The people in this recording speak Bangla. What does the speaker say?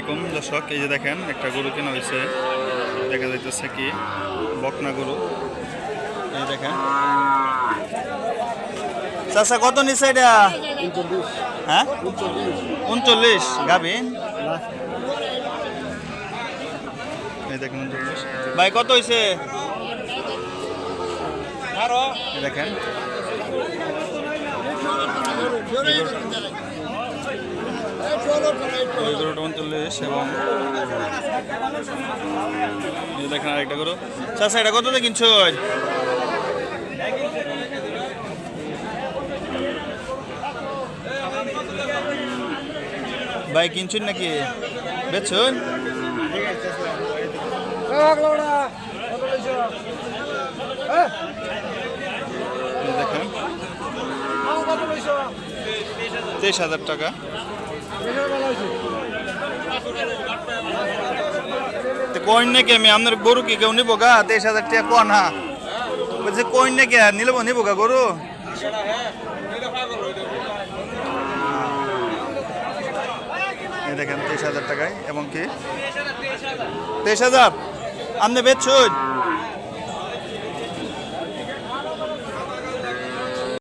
আলাইকুম, দর্শক, এই যে দেখেন, একটা গরু কেনা হয়েছে দেখা যাইতেছে কি, বকনা গরু। এই দেখেন। চাচা, কত নিচ্ছে এটা? হ্যাঁ? উনচল্লিশ গাভিন এই দেখেন, উনচল্লিশ। ভাই, কত হয়েছে দেখেন। দেখেন আরেকটা কত দিয়ে কিনছো? ভাই কিনছুন নাকি? বেচুন দেখেন। তেইশ হাজার টাকা। কইন নাকি আমি আপনার গরু কি কেউ নিবো গা? তেইশ হাজার টাকা কন, হা? বলছে, কইন নাকি নিলব, নিবো গা গরু? দেখেন, তেইশ হাজার টাকায়, এবং কি? তেইশ হাজার। আপনি বেচছুন